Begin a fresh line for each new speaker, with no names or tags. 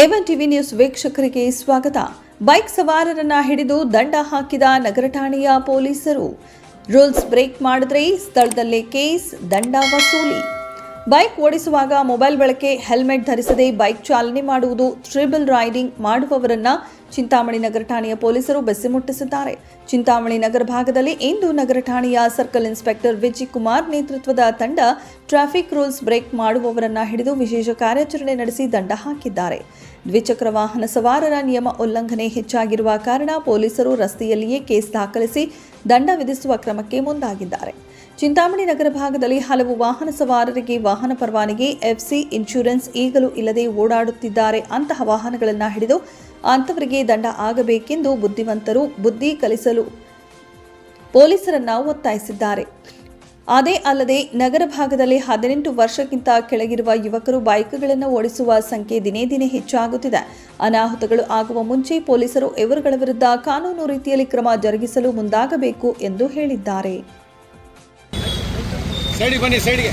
A one TV news ವೀಕ್ಷಕರಿಗೆ ಸ್ವಾಗತ. Bike ಸವಾರರನ್ನ ಹಿಡಿದು ದಂಡ ಹಾಕಿದ ನಗರ ಠಾಣೆಯ ಪೊಲೀಸರು. ರೂಲ್ಸ್ ಬ್ರೇಕ್ ಮಾಡಿದ್ರೆ ಸ್ಥಳದಲ್ಲೇ ಕೇಸ್, ದಂಡ ವಸೂಲಿ. ಬೈಕ್ ಓಡಿಸುವಾಗ ಮೊಬೈಲ್ ಬಳಕೆ, ಹೆಲ್ಮೆಟ್ ಧರಿಸದೆ ಬೈಕ್ ಚಾಲನೆ ಮಾಡುವುದು ಟ್ರಿಬಲ್ ರೈಡಿಂಗ್ ಮಾಡುವವರನ್ನ ಚಿಂತಾಮಣಿ ನಗರ ಠಾಣೆಯ ಪೊಲೀಸರು ಬೆಸೆ ಮುಟ್ಟಿಸಿದ್ದಾರೆ. ಚಿಂತಾಮಣಿ ನಗರ ಭಾಗದಲ್ಲಿ ಇಂದು ನಗರ ಠಾಣೆಯ ಸರ್ಕಲ್ ಇನ್ಸ್ಪೆಕ್ಟರ್ ವಿಜಿ ಕುಮಾರ್ ನೇತೃತ್ವದ ತಂಡ ಟ್ರಾಫಿಕ್ ರೂಲ್ಸ್ ಬ್ರೇಕ್ ಮಾಡುವವರನ್ನ ಹಿಡಿದು ವಿಶೇಷ ಕಾರ್ಯಾಚರಣೆ ನಡೆಸಿ ದಂಡ ಹಾಕಿದ್ದಾರೆ. ದ್ವಿಚಕ್ರ ವಾಹನ ಸವಾರರ ನಿಯಮ ಉಲ್ಲಂಘನೆ ಹೆಚ್ಚಾಗಿರುವ ಕಾರಣ ಪೊಲೀಸರು ರಸ್ತೆಯಲ್ಲಿಯೇ ಕೇಸ್ ದಾಖಲಿಸಿ ದಂಡ ವಿಧಿಸುವ ಕ್ರಮಕ್ಕೆ ಮುಂದಾಗಿದ್ದಾರೆ. ಚಿಂತಾಮಣಿ ನಗರ ಭಾಗದಲ್ಲಿ ಹಲವು ವಾಹನ ಸವಾರರಿಗೆ ವಾಹನ ಪರವಾನಗಿ ಎಫ್ಸಿ ಇನ್ಶೂರೆನ್ಸ್ ಈಗಲೂ ಇಲ್ಲದೆ ಓಡಾಡುತ್ತಿದ್ದಾರೆ. ಅಂತಹ ವಾಹನಗಳನ್ನು ಹಿಡಿದು ಅಂಥವರಿಗೆ ದಂಡ ಆಗಬೇಕೆಂದು ಬುದ್ಧಿವಂತರು ಬುದ್ಧಿ ಕಲಿಸಲು ಪೊಲೀಸರನ್ನ ಒತ್ತಾಯಿಸಿದ್ದಾರೆ. ಅದೇ ಅಲ್ಲದೆ ನಗರ ಭಾಗದಲ್ಲಿ ಹದಿನೆಂಟು ವರ್ಷಕ್ಕಿಂತ ಕೆಳಗಿರುವ ಯುವಕರು ಬೈಕ್ಗಳನ್ನು ಓಡಿಸುವ ಸಂಖ್ಯೆ ದಿನೇ ದಿನೇ ಹೆಚ್ಚಾಗುತ್ತಿದೆ. ಅನಾಹುತಗಳು ಆಗುವ ಮುಂಚೆ ಪೊಲೀಸರು ಇವರುಗಳ ವಿರುದ್ಧ ಕಾನೂನು ರೀತಿಯಲ್ಲಿ ಕ್ರಮ ಜರುಗಿಸಲು ಮುಂದಾಗಬೇಕು ಎಂದು ಹೇಳಿದ್ದಾರೆ.
ಸೈಡಿಗೆ ಬನ್ನಿ ಸೈಡ್ಗೆ.